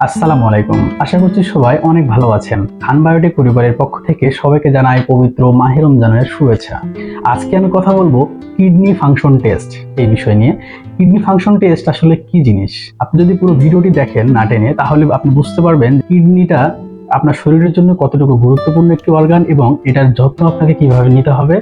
আসসালামু আলাইকুম। আশা করছি সবাই অনেক ভালো আছেন। খান বায়োটেক পরিবারের পক্ষ থেকে সবাইকে জানাই পবিত্র মাহে রমজানের শুভেচ্ছা। আজকে আমি কথা বলব কিডনি ফাংশন টেস্ট এই বিষয় নিয়ে। কিডনি ফাংশন টেস্ট আসলে কি জিনিস? আপনি যদি পুরো ভিডিওটি দেখেন না টেনে, তাহলে আপনি বুঝতে পারবেন কিডনিটা আপনার শরীরের জন্য কতটুকু গুরুত্বপূর্ণ একটি অর্গান এবং এটার যত্ন আপনাকে কীভাবে নিতে হবে।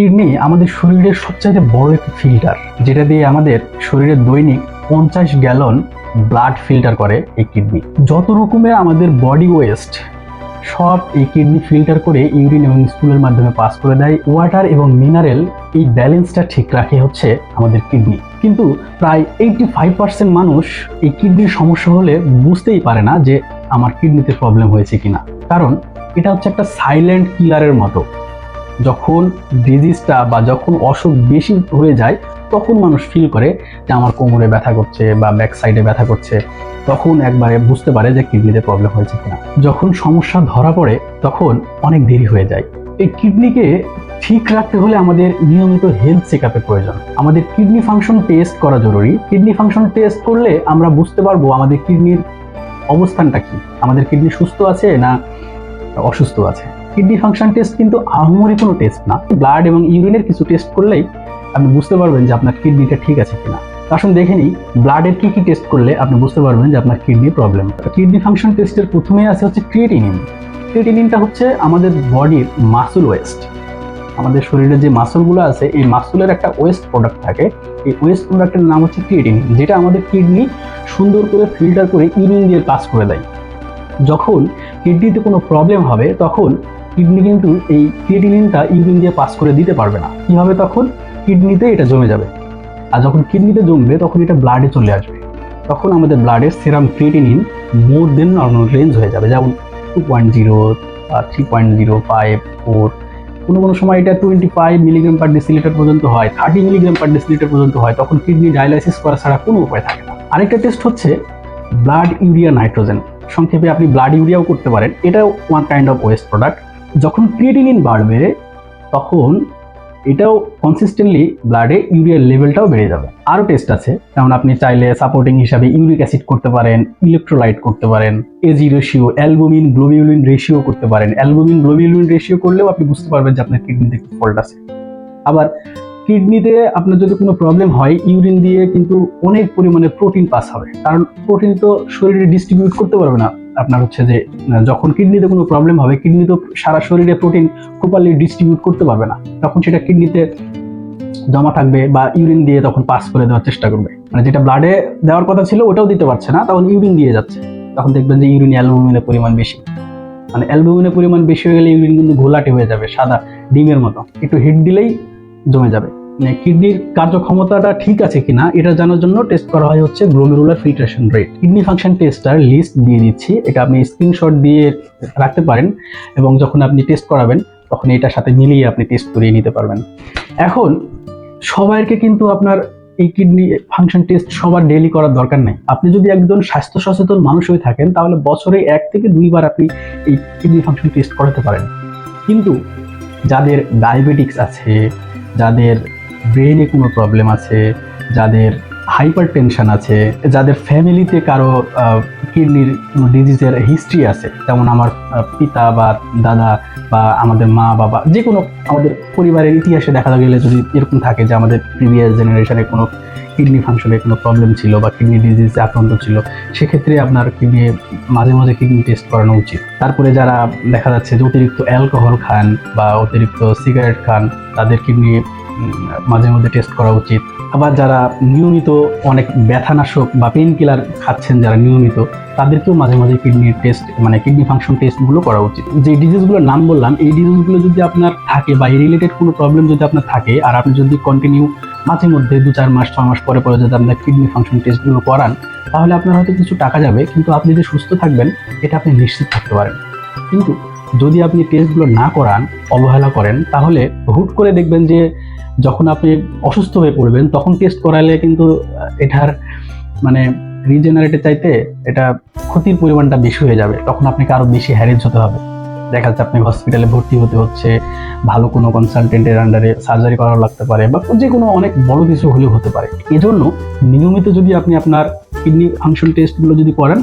কিডনি আমাদের শরীরের সবচাইতে বড় একটি ফিল্টার যেটা দিয়ে আমাদের শরীরের দৈনিক পঞ্চাশ গ্যালন ব্লাড ফিল্টার করে এই কিডনি। যত রকমের আমাদের বডি ওয়েস্ট সব এই কিডনি ফিল্টার করে ইউরিন এবং স্কুলের মাধ্যমে পাস করে দেয়। ওয়াটার এবং মিনারেল এই ব্যালেন্সটা ঠিক রাখে হচ্ছে আমাদের কিডনি। কিন্তু প্রায় এইটি ফাইভ পার্সেন্ট মানুষ এই কিডনির সমস্যা হলে বুঝতেই পারে না যে আমার কিডনিতে প্রবলেম হয়েছে কিনা। কারণ এটা হচ্ছে একটা সাইলেন্ট কিলারের মতো। যখন ডিজিজটা বা যখন অসুখ বেশি হয়ে যায়, তখন মানুষ ফিল করে যে আমার কোমরে ব্যথা করছে বা ব্যাক সাইডে ব্যথা করছে। তখন একবারে বুঝতে পারে যে কিডনিতে প্রবলেম হয়েছে কিনা। যখন সমস্যা ধরা পড়ে, তখন অনেক দেরি হয়ে যায়। এই কিডনিকে ঠিক রাখতে হলে আমাদের নিয়মিত হেলথ চেক আপের প্রয়োজন। আমাদের কিডনি ফাংশন টেস্ট করা জরুরি। কিডনি ফাংশন টেস্ট করলে আমরা বুঝতে পারব আমাদের কিডনির অবস্থানটা কি। আমাদের কিডনি সুস্থ আছে না অসুস্থ আছে। কিডনি ফাংশন টেস্ট কিন্তু আহামরি কোনো টেস্ট না। ব্লাড এবং ইউরিনের কিছু টেস্ট করলেই আপনি বুঝতে পারবেন যে আপনার কিডনিটা ঠিক আছে কিনা। আসুন দেখে নিই ব্লাডের কি কি টেস্ট করলে আপনি বুঝতে পারবেন যে আপনার কিডনি প্রবলেম কিডনি ফাংশন টেস্টের প্রথমেই আছে হচ্ছে ক্রিয়েটিনিন ক্রিয়েটিনিনটা হচ্ছে আমাদের বডির মাসুল ওয়েস্ট আমাদের শরীরে যে মাসলগুলো আছে, এই মাসুলের একটা ওয়েস্ট প্রোডাক্ট থাকে। এই ওয়েস্ট প্রোডাক্টের নাম হচ্ছে ক্রিয়েটিনিন যেটা আমাদের কিডনি সুন্দর করে ফিল্টার করে ইউরিন দিয়ে পাস করে দেয়। যখন কিডনিতে কোনো প্রবলেম হবে, তখন কিডনি কিন্তু এই ক্রিয়েটিনিনটা ইউরিন দিয়ে পাস করে দিতে পারবে না। কি হবে তখন? কিডনিতে এটা জমে যাবে। আর যখন কিডনিতে জমবে, তখন এটা ব্লাডে চলে আসবে। তখন আমাদের ব্লাডের serum creatinine more than normal range হয়ে যাবে। যেমন two point zero three point zero five four কোনো কোনো সময় এটা twenty five milligram per decilitre পর্যন্ত হয় থার্টি মিলিগ্রাম পার ডেসিলিটার পর্যন্ত হয়, তখন কিডনি ডায়ালাইসিস করা ছাড়া কোনো উপায় থাকে না। আরেকটা টেস্ট হচ্ছে ব্লাড ইউরিয়া নাইট্রোজেন সংক্ষেপে আপনি ব্লাড ইউরিয়াও করতে পারেন। এটাও one kind of waste product যখন ক্রিয়েটিনিন বাড়বে, তখন এটাও কনসিস্টেন্টলি ব্লাডে ইউরিয়ার লেভেলটাও বেড়ে যাবে। আরও টেস্ট আছে, যেমন আপনি চাইলে সাপোর্টিং হিসাবে ইউরিক অ্যাসিড করতে পারেন ইলেকট্রোলাইট করতে পারেন AG ratio albumin globulin ratio করতে পারেন। অ্যালবুমিন গ্লোবিউলিন রেশিও করলেও আপনি বুঝতে পারবেন যে আপনার কিডনিতে ফল্ট আছে। আবার কিডনিতে আপনার যদি কোনো প্রবলেম হয় ইউরিন দিয়ে কিন্তু অনেক পরিমাণে প্রোটিন পাস হবে। কারণ প্রোটিন তো শরীরে ডিস্ট্রিবিউট করতে পারবে না। আপনার হচ্ছে যে যখন কিডনিতে কোনো প্রবলেম হবে, কিডনি তো সারা শরীরে প্রোটিন প্রপারলি ডিস্ট্রিবিউট করতে পারবে না। তখন সেটা কিডনিতে জমা থাকবে বা ইউরিন দিয়ে তখন পাস করে দেওয়ার চেষ্টা করবে। মানে যেটা ব্লাডে দেওয়ার কথা ছিল, ওটাও দিতে পারছে না, তখন ইউরিন দিয়ে যাচ্ছে। তখন দেখবেন যে ইউরিন অ্যালবুমিনের পরিমাণ বেশি। মানে অ্যালবুমিনের পরিমাণ বেশি হয়ে গেলে ইউরিন কিন্তু ঘোলাটে হয়ে যাবে, সাদা, ডিমের মতো। একটু হিট দিলেই জমে যাবে। কিডনির কার্যক্ষমতাটা ঠিক আছে কিনা, এটা জানার জন্য টেস্ট করা হয় হচ্ছে glomerular filtration rate kidney function tester list দিয়ে দিচ্ছি, এটা আপনি স্ক্রিনশট দিয়ে রাখতে পারেন এবং যখন আপনি টেস্ট করাবেন, তখন এটার সাথে মিলিয়ে আপনি টেস্ট করিয়ে নিতে পারবেন। এখন, সবাইকে কিন্তু আপনার এই কিডনি ফাংশন টেস্ট সবার ডেইলি করার দরকার নেই। আপনি যদি একজন স্বাস্থ্য সচেতন মানুষ হয়ে থাকেন, তাহলে বছরে এক থেকে দুইবার আপনি এই কিডনি ফাংশন টেস্ট করাতে পারেন। কিন্তু, যাদের ডায়াবেটিক্স আছে, যাদের ব্রেনে কোনো প্রবলেম আছে, যাদের হাইপার টেনশন আছে, যাদের ফ্যামিলিতে কারও কিডনির কোনো ডিজিজের হিস্ট্রি আছে, যেমন আমার পিতা বা দাদা বা আমাদের মা, বাবা যে কোনো আমাদের পরিবারের ইতিহাসে দেখা গেলে যদি এরকম থাকে যে আমাদের প্রিভিয়াস জেনারেশনে কোনো কিডনি ফাংশনে কোনো প্রবলেম ছিল বা কিডনি ডিজিজে আক্রান্ত ছিল, সেক্ষেত্রে আপনার কিডনি মাঝে মাঝে কিডনি টেস্ট করানো উচিত। তারপরে যারা দেখা যাচ্ছে যে অতিরিক্ত অ্যালকোহল খান বা অতিরিক্ত সিগারেট খান, তাদের কিডনি মাঝে মধ্যে টেস্ট করা উচিত। আবার যারা নিয়মিত অনেক ব্যথানাশক বা পেন কিলার খাচ্ছেন, যারা নিয়মিত, তাদেরকেও মাঝে মাঝে কিডনির টেস্ট মানে কিডনি ফাংশন টেস্টগুলো করা উচিত। যে ডিজিজগুলোর নাম বললাম, এই ডিজিজগুলো যদি আপনার থাকে বা এই রিলেটেড কোনো প্রবলেম যদি আপনার থাকে, আর আপনি যদি কন্টিনিউ মাঝে মধ্যে দু চার মাস, ছয় মাস পরে পরে যদি আপনার কিডনি ফাংশন টেস্টগুলো করান, তাহলে আপনার হয়তো কিছু টাকা যাবে, কিন্তু আপনি যে সুস্থ থাকবেন, এটা আপনি নিশ্চিত থাকতে পারেন। কিন্তু যদি আপনি টেস্টগুলো না করান, অবহেলা করেন, তাহলে হুট করে দেখবেন যে যখন আপনি অসুস্থ হয়ে পড়বেন, তখন টেস্ট করালে কিন্তু এটার মানে রিজেনারেটের চাইতে এটা ক্ষতির পরিমাণটা বেশি হয়ে যাবে। তখন আপনাকে আরও বেশি হ্যারেজ হতে হবে। দেখা যাচ্ছে আপনি হসপিটালে ভর্তি হতে হচ্ছে, ভালো কোনো কনসালটেন্টের আন্ডারে সার্জারি করা লাগতে পারে বা যে কোনো অনেক বড় কিছু হলেও হতে পারে। এজন্য নিয়মিত যদি আপনি আপনার কিডনি ফাংশন টেস্টগুলো যদি করেন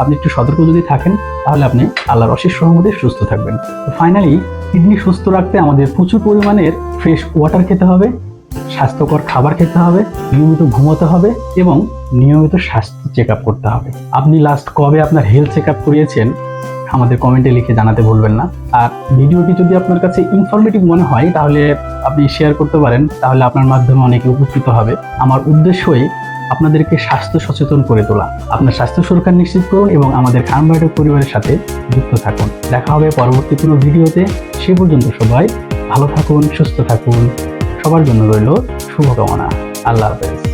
আপনি একটু সতর্ক যদি থাকেন, তাহলে আপনি আল্লাহর অশেষ সহমতে সুস্থ থাকবেন। ফাইনালি কিডনি সুস্থ রাখতে আমাদের প্রচুর পরিমাণের ফ্রেশ ওয়াটার খেতে হবে, স্বাস্থ্যকর খাবার খেতে হবে, নিয়মিত ঘুমোতে হবে এবং নিয়মিত স্বাস্থ্য চেক করতে হবে। আপনি লাস্ট কবে আপনার হেলথ চেক করিয়েছেন, আমাদের কমেন্টে লিখে জানাতে ভুলবেন না। আর ভিডিওটি যদি আপনার কাছে ইনফরমেটিভ মনে হয়, তাহলে আপনি শেয়ার করতে পারেন, তাহলে আপনার মাধ্যমে অনেকে উপকৃত হবে। আমার উদ্দেশ্যই আপনাদেরকে স্বাস্থ্য সচেতন করে তোলা। আপনার স্বাস্থ্য সুরক্ষা নিশ্চিত করুন এবং আমাদের খানবায়োটিক পরিবারের সাথে যুক্ত থাকুন। দেখা হবে পরবর্তী কোনো ভিডিওতে। সে পর্যন্ত সবাই ভালো থাকুন, সুস্থ থাকুন। সবার জন্য রইল শুভকামনা। আল্লাহ হাফেজ।